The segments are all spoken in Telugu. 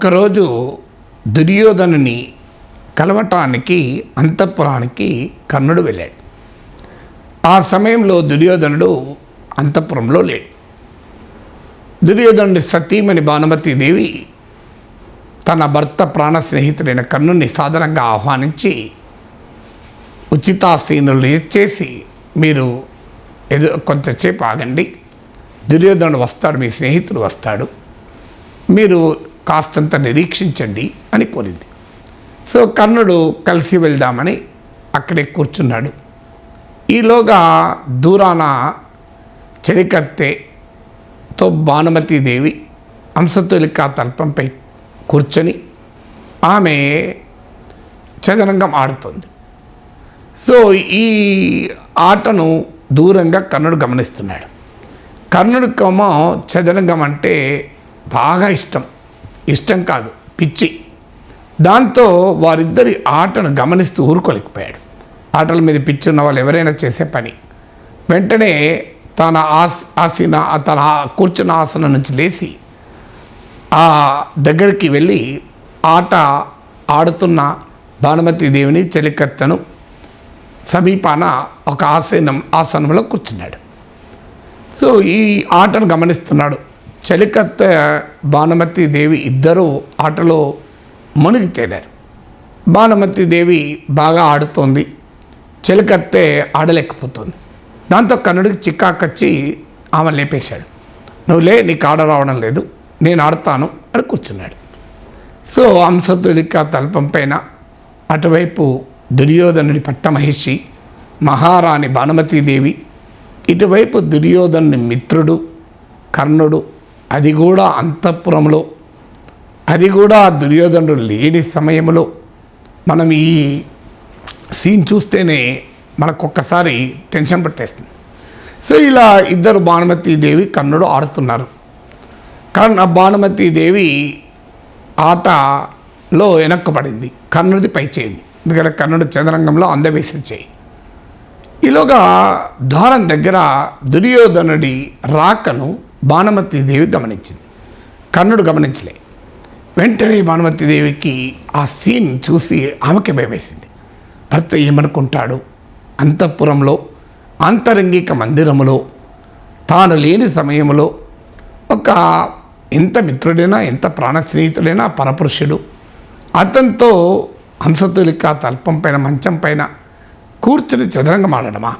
ఒకరోజు దుర్యోధనుని కలవటానికి అంతఃపురానికి కర్ణుడు వెళ్ళాడు. ఆ సమయంలో దుర్యోధనుడు అంతఃపురంలో లేడు. దుర్యోధనుడి సతీమణి భానుమతీదేవి తన భర్త ప్రాణ స్నేహితుడైన కర్ణుని సాధారణంగా ఆహ్వానించి ఉచితాసీనులు ఇచ్చేసి మీరు ఎదు కొంతసేపు ఆగండి. దుర్యోధనుడు వస్తాడు మీ స్నేహితుడు వస్తాడు. మీరు కాస్తంత నిరీక్షించండి అని కోరింది. సో కర్ణుడు కలిసి వెళ్దామని అక్కడే కూర్చున్నాడు. ఈలోగా దూరాన చెలికత్తెతో భానుమతీదేవి హంసతులిక తల్పంపై కూర్చొని ఆమె చదరంగం ఆడుతుంది. సో ఈ ఆటను దూరంగా కర్ణుడు గమనిస్తున్నాడు. కర్ణుడికేమో చదరంగం అంటే బాగా ఇష్టం. ఇష్టం కాదు పిచ్చి. దాంతో వారిద్దరి ఆటను గమనిస్తూ ఊరుకోలేకపోయాడు. ఆటల మీద పిచ్చి ఉన్న వాళ్ళు ఎవరైనా చేసే పని. వెంటనే తన ఆస్ ఆసిన తన కూర్చున్న ఆసనం నుంచి లేచి ఆ దగ్గరికి వెళ్ళి ఆట ఆడుతున్న భానుమతి దేవిని చెలికత్తెను సమీపాన ఒక ఆసనం ఆసనంలో కూర్చున్నాడు. సో ఈ ఆటను గమనిస్తున్నాడు. చలికత్తె భానుమతి దేవి ఇద్దరూ ఆటలో మునిగి తేలారు. భానుమతి దేవి బాగా ఆడుతోంది చెలికత్తె ఆడలేకపోతుంది. దాంతో కన్నుడికి చిక్కాకొచ్చి ఆమె లేపేశాడు. నువ్వు లే నీకు ఆడ రావడం లేదు నేను ఆడతాను అని కూర్చున్నాడు. సో అంశతులిక తల్పం పైన అటువైపు దుర్యోధనుడి పట్టమహిషి మహారాణి భానుమతీదేవి ఇటువైపు దుర్యోధనుని మిత్రుడు కర్ణుడు అది కూడా అంతఃపురంలో అది కూడా దుర్యోధనుడు లేని సమయంలో మనం ఈ సీన్ చూస్తేనే మనకు ఒక్కసారి టెన్షన్ పట్టేస్తుంది. సో ఇలా ఇద్దరు భానుమతీదేవి కర్ణుడు ఆడుతున్నారు. కర్ణ భానుమతీదేవి ఆటలో వెనక్కబడింది కర్ణుడిది పై చేయింది ఎందుకంటే కర్ణుడు చంద్రంగంలో అందవేసిన చేయి. ఈలోగా ద్వారం దగ్గర దుర్యోధనుడి రాకను భానుమతిదేవి గమనించింది. కర్ణుడు గమనించలే. వెంటనే భానుమతిదేవికి ఆ సీన్ చూసి ఆమెకి భయమేసింది భర్త ఏమనుకుంటాడు? అంతఃపురంలో ఆంతరంగిక మందిరములో తాను లేని సమయంలో ఒక ఎంత మిత్రుడైనా ఎంత ప్రాణ స్నేహితుడైనా పరపురుషుడు అతనితో హంసతులిక తల్పం పైన మంచం పైన కూర్చుని చదరంగం ఆడడమా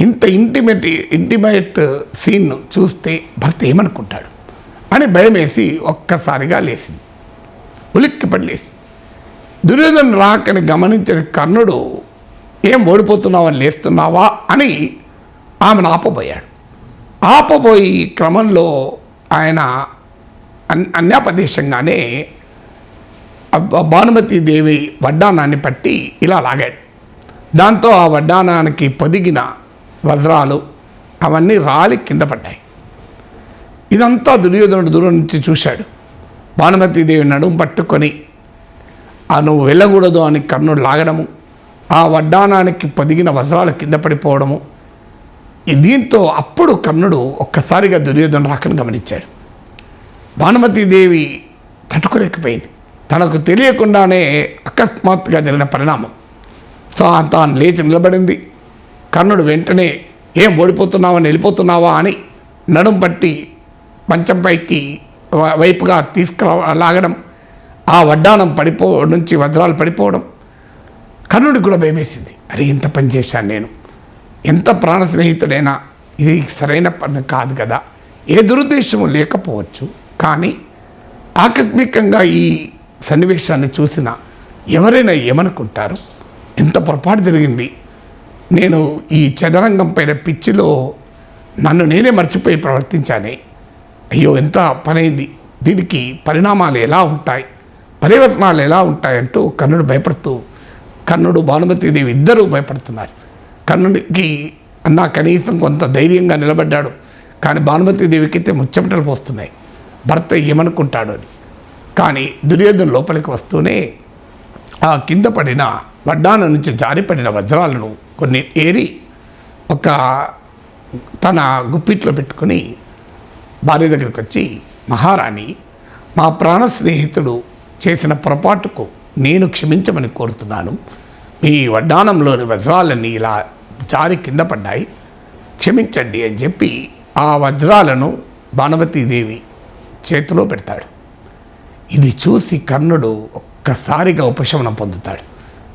ఇంత ఇంటిమేట్ ఇంటిమేట్ సీన్ చూస్తే భర్త ఏమనుకుంటాడు? అని భయం వేసి ఒక్కసారిగా లేచింది. ఉలిక్కిపడి లేచి దుర్యోధన రాకని గమనించిన కర్ణుడు ఏం ఓడిపోతున్నావా? లేస్తున్నావా? అని ఆమెను ఆపబోయాడు. ఆపబోయి క్రమంలో ఆయన అన్ అన్యాపదేశంగానే భానుమతి దేవి వడ్డానాన్ని పట్టి ఇలా లాగాడు. దాంతో ఆ వడ్డానానికి పొదిగిన వజ్రాలు అవన్నీ రాలి కింద పడ్డాయి. ఇదంతా దుర్యోధనుడు దూరం నుంచి చూశాడు. భానుమతీదేవి నడుము పట్టుకొని ఆ నువ్వు వెళ్ళకూడదు అని కర్ణుడు లాగడము ఆ వడ్డానానికి పొదిగిన వజ్రాలు కింద పడిపోవడము. దీంతో అప్పుడు కర్ణుడు ఒక్కసారిగా దుర్యోధన రాకను గమనించాడు. భానుమతీదేవి తట్టుకోలేకపోయింది. తనకు తెలియకుండానే అకస్మాత్తుగా జరిగిన పరిణామం. సో తాను లేచి నిలబడింది. కర్ణుడు వెంటనే ఏం ఓడిపోతున్నావా వెళ్ళిపోతున్నావా అని నడుం పట్టి మంచంపైకి వైపుగా తీసుకురా లాగడం ఆ వడ్డానం పడిపో నుంచి వజ్రాలు పడిపోవడం కర్ణుడికి కూడా భయమేసింది. అరే ఇంత పని చేశాను నేను. ఎంత ప్రాణ స్నేహితుడైనా ఇది సరైన పని కాదు కదా. ఏ దురుద్దేశము లేకపోవచ్చు. కానీ ఆకస్మికంగా ఈ సన్నివేశాన్ని చూసిన ఎవరైనా ఏమనుకుంటారు? ఎంత పొరపాటు జరిగింది? నేను ఈ చదరంగం పైన పిచ్చిలో నన్ను నేనే మర్చిపోయి ప్రవర్తించానే. అయ్యో ఎంత పనైంది. దీనికి పరిణామాలు ఎలా ఉంటాయి? పరివర్తనాలు ఎలా ఉంటాయంటూ కర్ణుడు భయపడుతూ కర్ణుడు భానుమతీదేవి ఇద్దరూ భయపడుతున్నారు. కర్ణుడికి అన్న కనీసం కొంత ధైర్యంగా నిలబడ్డాడు. కానీ భానుమతీదేవికి అయితే ముచ్చమటలు పోస్తున్నాయి. భర్త ఏమనుకుంటాడు అని. కానీ దుర్యోధన లోపలికి వస్తూనే ఆ కింద పడిన వడ్డాన నుంచి జారిపడిన వజ్రాలను కొన్ని ఏరి ఒక తన గుప్పిట్లో పెట్టుకుని భార్య దగ్గరికి వచ్చి మహారాణి మా ప్రాణ స్నేహితుడు చేసిన పొరపాటుకు నేను క్షమించమని కోరుతున్నాను. మీ వడ్డానంలోని వజ్రాలన్నీ ఇలా జారి కింద పడ్డాయి. క్షమించండి అని చెప్పి ఆ వజ్రాలను భానుమతీదేవి చేతిలో పెడతాడు. ఇది చూసి కర్ణుడు ఒక్కసారిగా ఉపశమనం పొందుతాడు.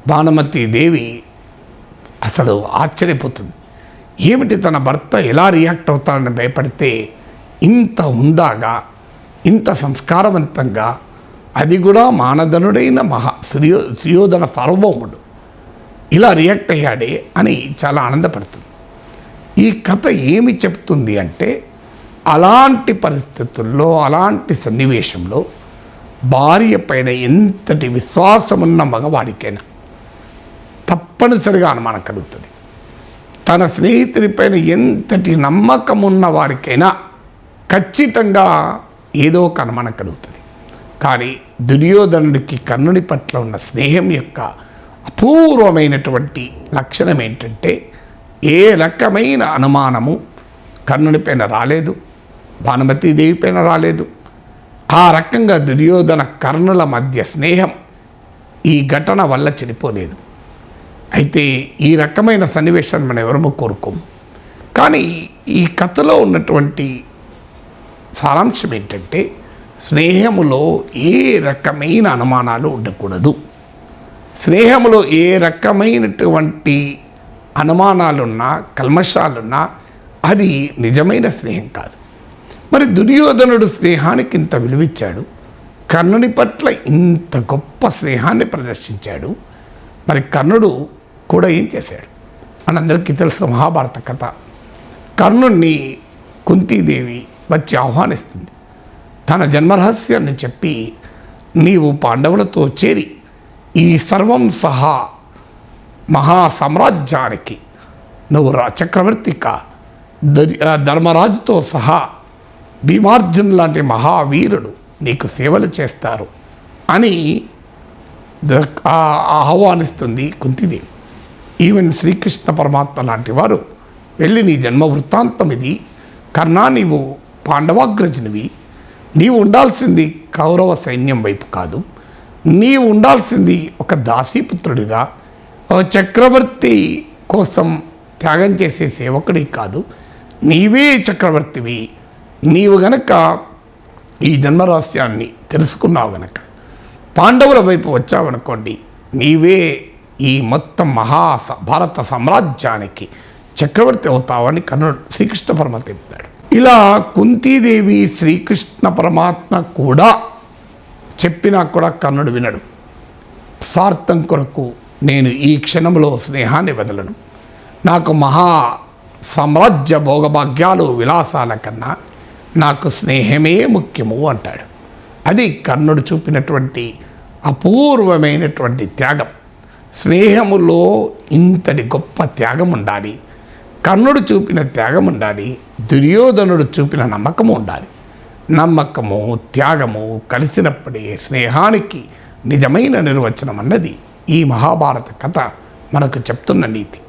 భానుమతీదేవి అసలు ఆశ్చర్యపోతుంది. ఏమిటి తన భర్త ఎలా రియాక్ట్ అవుతాడని భయపడితే ఇంత ఉందాగా ఇంత సంస్కారవంతంగా అది కూడా మానధనుడైన మహా శ్రీయో శ్రీయోధన సార్వభౌముడు ఇలా రియాక్ట్ అయ్యాడే అని చాలా ఆనందపడుతుంది. ఈ కథ ఏమి చెప్తుంది అంటే అలాంటి పరిస్థితుల్లో అలాంటి సన్నివేశంలో భార్య పైన ఎంతటి విశ్వాసమున్న మగవాడికైనా తప్పనిసరిగా అనుమానం కలుగుతుంది. తన స్నేహితుని పైన ఎంతటి నమ్మకం ఉన్న వారికైనా ఖచ్చితంగా ఏదో ఒక అనుమానం కలుగుతుంది. కానీ దుర్యోధనుడికి కర్ణుడి పట్ల ఉన్న స్నేహం యొక్క అపూర్వమైనటువంటి లక్షణం ఏంటంటే ఏ రకమైన అనుమానము కర్ణునిపైన రాలేదు భానుమతీదేవి పైన రాలేదు. ఆ రకంగా దుర్యోధన కర్ణుల మధ్య స్నేహం ఈ ఘటన వల్ల చెడిపోలేదు. అయితే ఈ రకమైన సన్నివేశాన్ని మనం ఎవరము కోరుకోము. కానీ ఈ కథలో ఉన్నటువంటి సారాంశం ఏంటంటే స్నేహములో ఏ రకమైన అనుమానాలు ఉండకూడదు. స్నేహములో ఏ రకమైనటువంటి అనుమానాలున్నా కల్మషాలున్నా అది నిజమైన స్నేహం కాదు. మరి దుర్యోధనుడు స్నేహానికి ఇంత విలువిచ్చాడు. కర్ణుని పట్ల ఇంత గొప్ప స్నేహాన్ని ప్రదర్శించాడు. మరి కర్ణుడు కూడా ఏం చేశాడు? మనందరికీ తెలుసు మహాభారత కథ. కర్ణుణ్ణి కుంతీదేవి వచ్చి ఆహ్వానిస్తుంది. తన జన్మరహస్యాన్ని చెప్పి నీవు పాండవులతో చేరి ఈ సర్వం సహా మహా సామ్రాజ్యానికి నువ్వు రా చక్రవర్తిక ధర్మరాజుతో సహా భీమార్జున్ లాంటి మహావీరుడు నీకు సేవలు చేస్తారు అని ఆహ్వానిస్తుంది కుంతిదేవి. ఈవెన్ శ్రీకృష్ణ పరమాత్మ లాంటి వారు వెళ్ళి నీ జన్మ వృత్తాంతం ఇది కర్ణా నీవు పాండవాగ్రజునివి నీవు ఉండాల్సింది కౌరవ సైన్యం వైపు కాదు నీవు ఉండాల్సింది ఒక దాసీపుత్రుడిగా ఒక చక్రవర్తి కోసం త్యాగం చేసే సేవకుడి కాదు నీవే చక్రవర్తివి నీవు గనక ఈ జన్మరహస్యాన్ని తెలుసుకున్నావు గనక పాండవుల వైపు వచ్చావనుకోండి నీవే ఈ మొత్తం మహా భారత సామ్రాజ్యానికి చక్రవర్తి అవుతావని కర్ణుడు శ్రీకృష్ణ పరమాత్మ చెప్తాడు ఇలా కుంతీదేవి శ్రీకృష్ణ పరమాత్మ కూడా చెప్పినా కూడా కర్ణుడు వినడు. స్వార్థం కొరకు నేను ఈ క్షణంలో స్నేహాన్ని వదలను. నాకు మహా సామ్రాజ్య భోగభాగ్యాలు విలాసాల కన్నా నాకు స్నేహమే ముఖ్యము అంటాడు. అది కర్ణుడు చూపినటువంటి అపూర్వమైనటువంటి త్యాగం. స్నేహములో ఇంతటి గొప్ప త్యాగం ఉండాలి కర్ణుడు చూపిన త్యాగం ఉండాలి దుర్యోధనుడు చూపిన నమ్మకము ఉండాలి నమ్మకము త్యాగము కలిసినప్పుడే స్నేహానికి నిజమైన నిర్వచనం అన్నది ఈ మహాభారత కథ మనకు చెప్తున్న నీతి.